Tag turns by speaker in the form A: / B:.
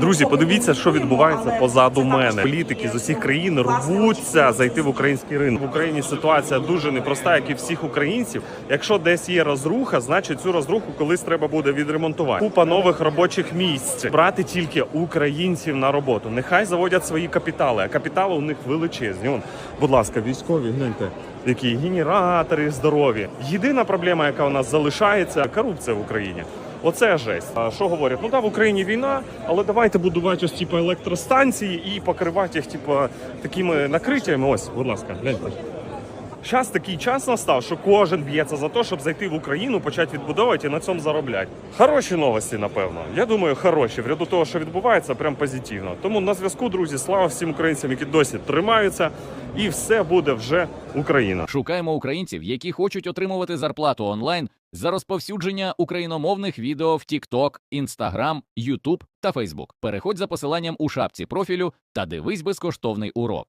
A: Друзі, подивіться, що відбувається позаду мене. Політики з усіх країн рвуться зайти в український ринок. В Україні ситуація дуже непроста, як і всіх українців. Якщо десь є розруха, значить цю розруху колись треба буде відремонтувати. Купа нових робочих місць. Брати тільки українців на роботу. Нехай заводять свої капітали, а капітали у них величезні. Он, будь ласка, військові, гляньте, які генератори здорові. Єдина проблема, яка у нас залишається, корупція в Україні. Оце жесть. А що говорять? Ну да, в Україні війна, але давайте будувати ось типу електростанції і покривати їх, типу, такими накриттями. Ось, будь ласка, гляньте. Зараз такий час настав, що кожен б'ється за те, щоб зайти в Україну, почати відбудовувати і на цьому заробляти. Хороші новості, напевно. Я думаю, хороші. В ряду того, що відбувається, прям позитивно. Тому на зв'язку, друзі, слава всім українцям, які досі тримаються, і все буде вже Україна.
B: Шукаємо українців, які хочуть отримувати зарплату онлайн за розповсюдження україномовних відео в TikTok, Instagram, YouTube та Facebook. Переходь за посиланням у шапці профілю та дивись безкоштовний урок.